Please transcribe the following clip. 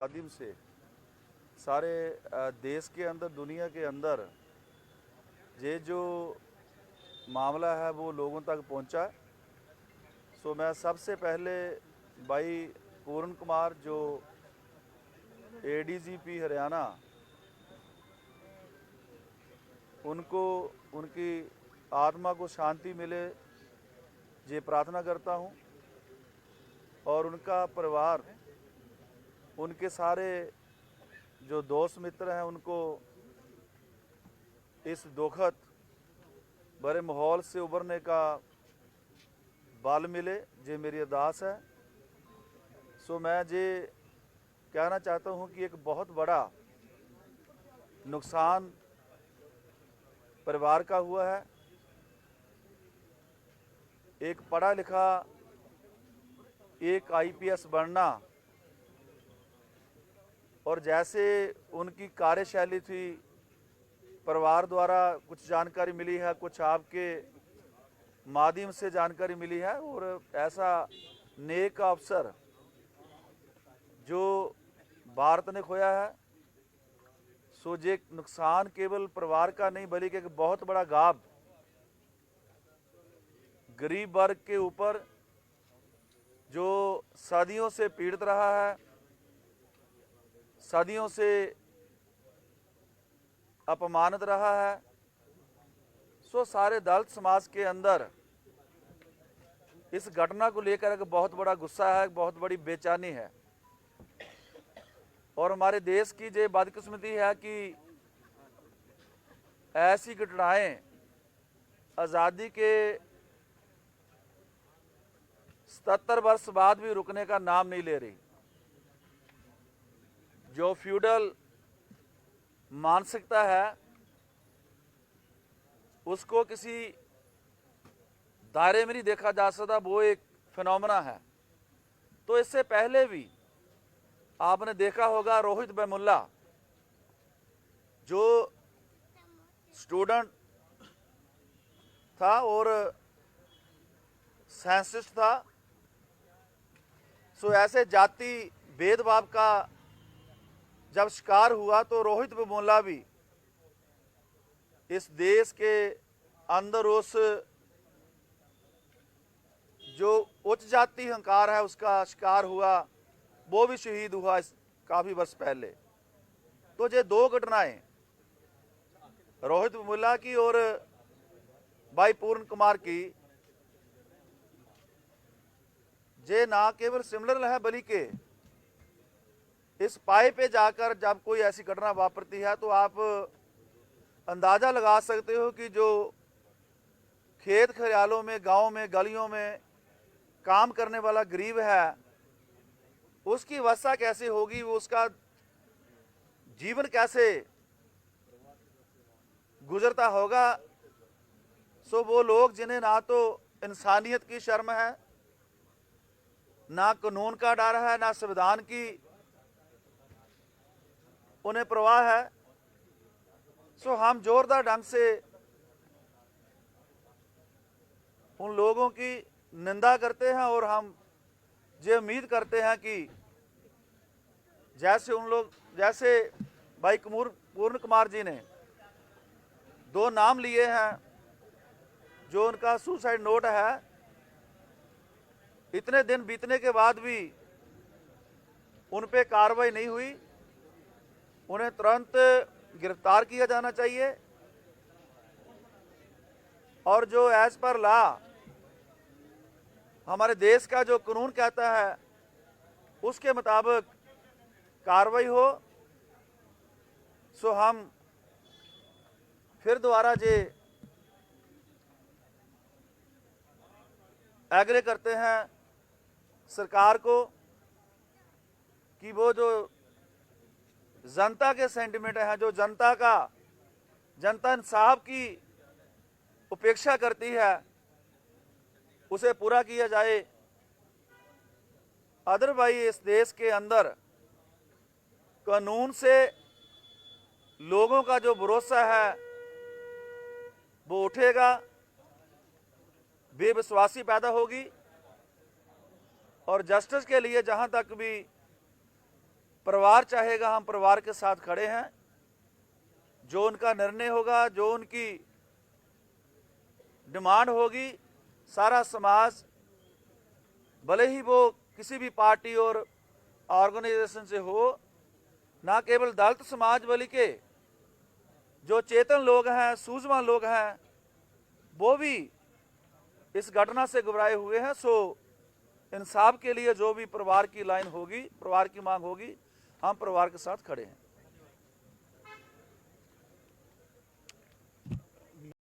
माध्यम से, सारे देश के अंदर, दुनिया के अंदर, ये जो मामला है, वो लोगों तक पहुँचा। सो मैं सबसे पहले भाई पूर्ण कुमार, जो एडीजीपी हरियाणा, उनको, उनकी आत्मा को शांति मिले, ये प्रार्थना करता हूँ। और उनका परिवार उनके सारे जो दोस्त मित्र हैं, उनको इस दुखद बड़े माहौल से उबरने का बल मिले। ये मेरी अरदास है। सो मैं ये कहना चाहता हूँ कि एक बहुत बड़ा नुकसान परिवार का हुआ है। एक पढ़ा लिखा, एक आईपीएस बनना और जैसे उनकी कार्यशैली थी, परिवार द्वारा कुछ जानकारी मिली है, कुछ आपके माध्यम से जानकारी मिली है, और ऐसा नेक अवसर जो भारत ने खोया है, सो ये नुकसान केवल परिवार का नहीं, बल्कि एक बहुत बड़ा गाब गरीब वर्ग के ऊपर जो सदियों से पीड़ित रहा है सदियों से अपमानित रहा है, सो सारे दलित समाज के अंदर इस घटना को लेकर एक बहुत बड़ा गुस्सा है बहुत बड़ी बेचैनी है। और हमारे देश की ये बदकिस्मती है कि ऐसी घटनाएँ आज़ादी के सतर वर्ष बाद भी रुकने का नाम नहीं ले रही। जो फ्यूडल मानसिकता है, उसको किसी दायरे में नहीं देखा जा सकता, वो एक फिनोमेना है। तो इससे पहले भी आपने देखा होगा रोहित बेमुल्ला, जो स्टूडेंट था और साइंसिस्ट था, सो ऐसे जाति भेदभाव का जब शिकार हुआ तो रोहित बेमुल्ला भी, इस देश के अंदर उस जो उच्च जाति अहंकार है, उसका शिकार हुआ, वो भी शहीद हुआ इस काफ़ी वर्ष पहले। तो ये दो घटनाएँ। रोहित बेमुल्ला की, और भाई पूर्ण कुमार की, ये ना केवल सिमिलर है बल्कि इस पाए पे जाकर जब कोई ऐसी घटना वापरती है तो आप अंदाज़ा लगा सकते हो कि जो खेत खरियालों में, गाँव में, गलियों में काम करने वाला गरीब है, उसकी अवस्था कैसे होगी वो उसका जीवन कैसे गुजरता होगा, सो वो लोग जिन्हें ना तो इंसानियत की शर्म है, ना कानून का डर है, ना संविधान की उन्हें प्रवाह है। सो हम जोरदार ढंग से उन लोगों की निंदा करते हैं और हम ये उम्मीद करते हैं कि जैसे उन लोग, जैसे भाई कमूर, पूर्ण कुमार जी ने दो नाम लिए हैं, जो उनका सुसाइड नोट है, इतने दिन बीतने के बाद भी उन पे कार्रवाई नहीं हुई। उन्हें तुरंत गिरफ़्तार किया जाना चाहिए। और जो एज पर लॉ हमारे देश का जो कानून कहता है, उसके मुताबिक कार्रवाई हो, सो हम फिर दोबारा जे एग्रे करते हैं सरकार को कि वो जो जनता के सेंटिमेंट हैं, जो जनता का, जनता इंसाफ की उपेक्षा करती है, उसे पूरा किया जाए। अदरवाइज़ इस देश के अंदर कानून से लोगों का जो भरोसा है, वो उठेगा। बेविश्वासी पैदा होगी। और जस्टिस के लिए जहाँ तक भी परिवार चाहेगा, हम परिवार के साथ खड़े हैं। जो उनका निर्णय होगा, जो उनकी डिमांड होगी, सारा समाज, भले ही वो किसी भी पार्टी और ऑर्गेनाइजेशन से हो, ना केवल दलित समाज बल्कि जो चेतन लोग हैं, सूझवान लोग हैं, वो भी इस घटना से घबराए हुए हैं। सो, इंसाफ के लिए जो भी परिवार की लाइन होगी, परिवार की मांग होगी हम परिवार के साथ खड़े हैं।